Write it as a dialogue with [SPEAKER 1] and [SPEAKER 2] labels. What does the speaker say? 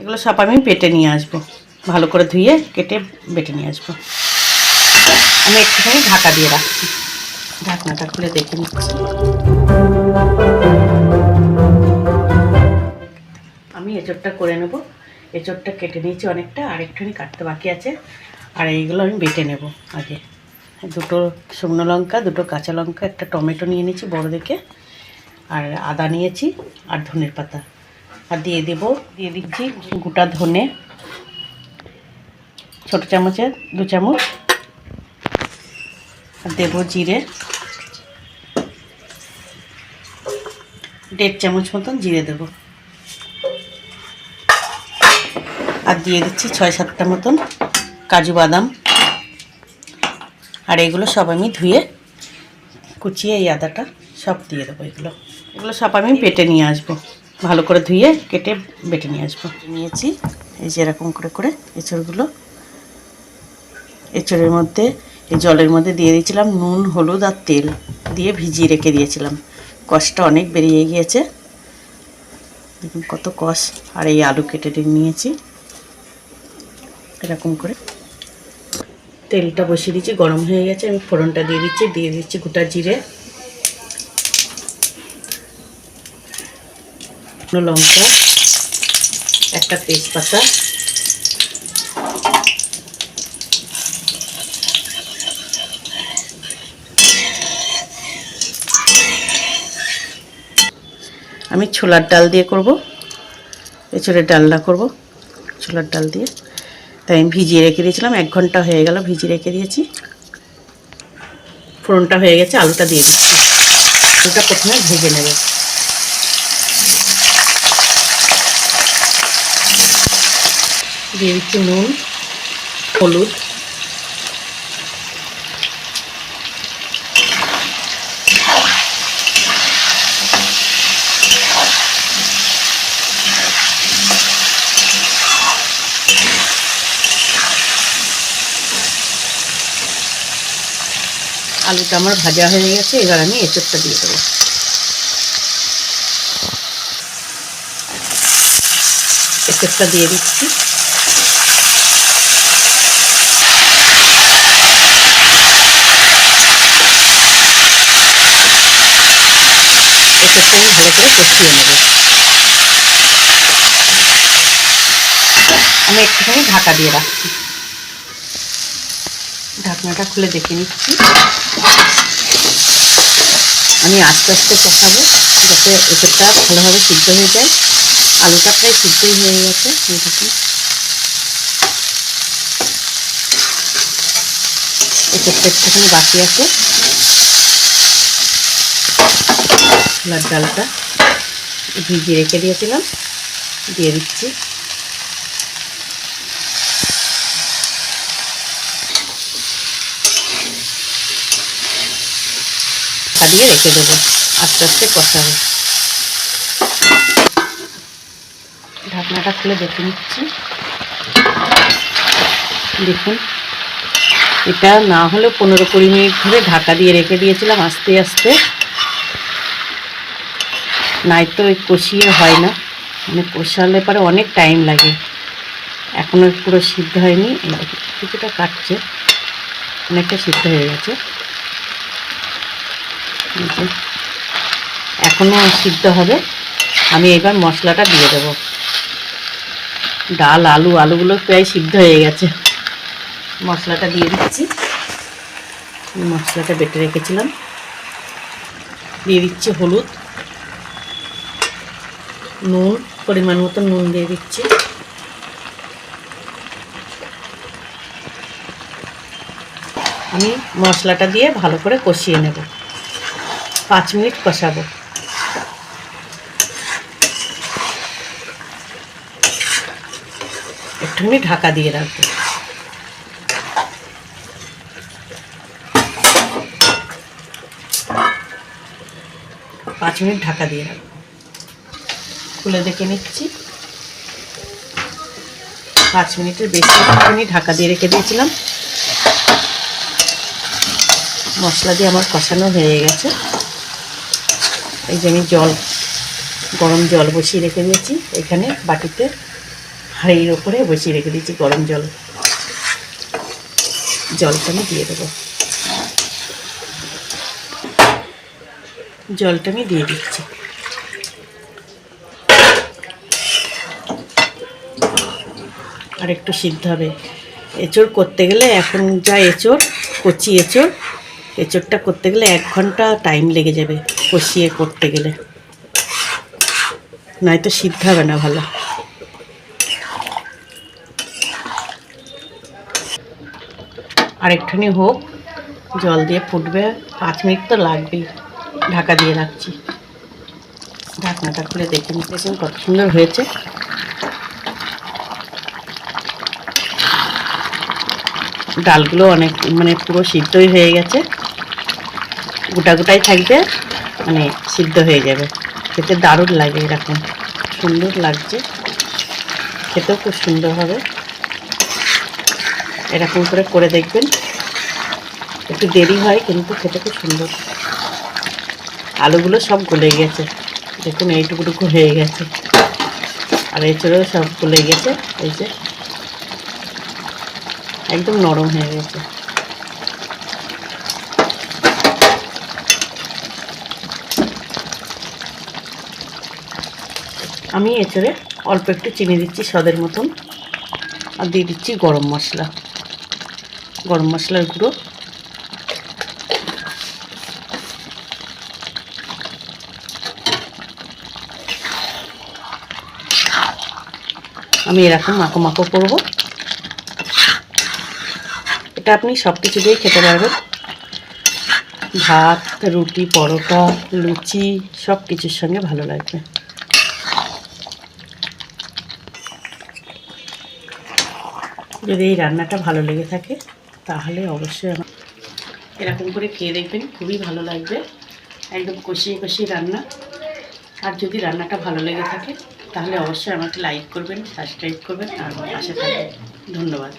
[SPEAKER 1] এগুলো সব আমি বেটে নিয়ে আসব। ভালো করে ধুয়ে কেটে বেটে নিয়ে আসব। আমি একটুখানি ঢাকা দিয়ে রাখছি। ঢাকনাটা খুলে দেখে নিচ্ছি। আমি এঁচড়টা করে নেব। এঁচড়টা কেটে নিয়েছি অনেকটা, আর একটুখানি কাটতে বাকি আছে। আর এইগুলো আমি বেটে নেব আগে। দুটো শুকনো লঙ্কা, দুটো কাঁচা লঙ্কা, একটা টমেটো নিয়ে নিয়েছি বড় দেখে আর আদা নিয়েছি, আর ধনের পাতা আর দিয়ে দেব, দিয়ে দিচ্ছি গোটা ধনে। ছোট চামচের দু চামচ। আর দেবো জিরে। দেড় চামচ মতন জিরে দেবো। আর দিয়ে দিচ্ছি ছয় সাতটা মতন কাজু বাদাম। আর এগুলো সব আমি ধুয়ে, কুচিয়ে এই আদাটা সব দিয়ে দেবো এগুলো। এগুলো সব আমি পেটে নিয়ে আসব। ভালো করে ধুয়ে কেটে বেটে নিয়ে আসব। নিয়েছি। এই যে এরকম করে করে এঁচড়গুলো। এঁচড়ের মধ্যে, এই জলের মধ্যে দিয়ে দিয়েছিলাম নুন, হলুদ আর তেল দিয়ে ভিজিয়ে রেখে দিয়েছিলাম। কষটা অনেক বেরিয়ে গিয়েছে। দেখুন কত কষ। আর এই আলু কেটে নিয়েছি। এরকম করে। তেলটা বসিয়ে দিচ্ছি গরম হয়ে গেছে। আমি ফোড়নটা দিয়ে দিচ্ছি দিয়ে দিচ্ছি গোটা জিরে। শুকনো লঙ্কা, একটা তেজপাতা, আমি ছোলার ডাল দিয়ে করব। এছাড়া ডালনা করব, ছোলার ডাল দিয়ে। তাই আমি ভিজিয়ে রেখে দিয়েছিলাম, এক ঘণ্টা হয়ে গেল ভিজিয়ে রেখে দিয়েছি। ফোড়নটা হয়ে গেছে, আলুটা দিয়ে দিচ্ছি। আলুটা প্রথমে ভেজে নেবে। দিয়ে নুন, হলুদ। আলুটা আমার ভাজা হয়ে গেছে, এবার আমি এঁচড়টা দিয়ে দেবো। এঁচড়টা দিয়ে দিচ্ছি। এঁচড়টা আমি ভালো করে কষিয়ে নেব আমি একটুখানি ঢাকা দিয়ে রাখছি। ঢাকনাটা খুলে দেখে নিচ্ছি। আমি আস্তে আস্তে কষাবো যাতে এঁচড়টা ভালোভাবে সিদ্ধ হয়ে যায়। আলুটা প্রায় সিদ্ধই হয়ে গেছে দেখুন। একটুখানি বাকি আছে। ছোলার ডালটা ভিজিয়ে রেখে দিয়েছিলাম। দিয়ে দিচ্ছি। দিয়ে রেখে দেবো। আস্তে আস্তে কষাবো। ঢাকনাটা খুলে দেখে নিচ্ছি। দেখুন, এটা না হলে পনেরো কুড়ি মিনিট ধরে ঢাকা দিয়ে রেখে দিয়েছিলাম আস্তে আস্তে। নাই তো ওই কষিয়ে হয় না। মানে কষালে পরে অনেক টাইম লাগে। এখনও পুরো সিদ্ধ হয়নি। কিছুটা কাটছে। অনেকটা সিদ্ধ হয়ে গেছে। এখনও সিদ্ধ হবে। আমি এবার মশলাটা দিয়ে দেবো। ডাল, আলু, আলুগুলো প্রায় সিদ্ধ হয়ে গেছে। মশলাটা দিয়ে দিচ্ছি। মশলাটা বেটে রেখেছিলাম। দিয়ে দিচ্ছি হলুদ। নুন, পরিমাণ মতো নুন দিয়ে দিচ্ছি। আমি মশলাটা দিয়ে ভালো করে কষিয়ে নেব। পাঁচ মিনিট কষাবো। একটুখানি ঢাকা দিয়ে রাখব। পাঁচ মিনিট ঢাকা দিয়ে রাখব। খুলে দেখে নিচ্ছি। পাঁচ মিনিটের বেশি একটুখানি ঢাকা দিয়ে রেখে দিয়েছিলাম। মশলা দিয়ে আমার কষানো হয়ে গেছে। এই যে আমি জল, গরম জল বসিয়ে রেখে দিয়েছি। এখানে বাটিতে হাঁড়ির ওপরে বসিয়ে রেখে দিয়েছি গরম জল। জলটা আমি দিয়ে দেবো। জলটা আমি দিয়ে দিচ্ছি। আর একটু সিদ্ধ হবে। এঁচড় করতে গেলে এখন যা এঁচড়, কচি এঁচড়, এঁচড়টা করতে গেলে এক ঘণ্টা টাইম লেগে যাবে কষিয়ে করতে গেলে। নয়তো সিদ্ধ হবে না ভালো। আর একটুখানি হোক, জল দিয়ে ফুটবে। পাঁচ মিনিট তো লাগবেই। ঢাকা দিয়ে রাখছি। ঢাকনাটা খুলে দেখে নিতেছেন কত সুন্দর হয়েছে। ডালগুলো অনেক মানে পুরো সিদ্ধই হয়ে গেছে। গোটা গোটাই থাকবে মানে সিদ্ধ হয়ে যাবে। খেতে দারুণ লাগে এরকম। সুন্দর লাগছে। খেতেও খুব সুন্দর হবে। এরকম করে করে দেখবেন। একটু দেরি হয়, কিন্তু খেতে খুব সুন্দর। আলুগুলো সব গলে গেছে। দেখুন, এইটুকুটুকু হয়ে গেছে। আর এছাড়াও সব গলে গেছে। এই যে একদম নরম হয়ে গেছে। আমি এছাড়ে অল্প একটু চিনি দিচ্ছি স্বাদের মতন আর দিয়ে দিচ্ছি গরম মশলা। গরম মশলার গুঁড়ো। আমি এরকম মাখো মাখো করব। এটা আপনি সব কিছু দিয়েই খেতে পারবেন। ভাত, রুটি, পরোটা, লুচি সব কিছুর সঙ্গে ভালো লাগবে। যদি এই রান্নাটা ভালো লেগে থাকে, তাহলে অবশ্যই আমার এরকম করে খেয়ে দেখবেন, খুবই ভালো লাগবে। একদম কষিয়ে কষিয়ে রান্না। আর যদি রান্নাটা ভালো লেগে থাকে, তাহলে অবশ্যই আমাকে লাইক করবেন সাবস্ক্রাইব করবেন, আর পাশে থাকবেন। ধন্যবাদ।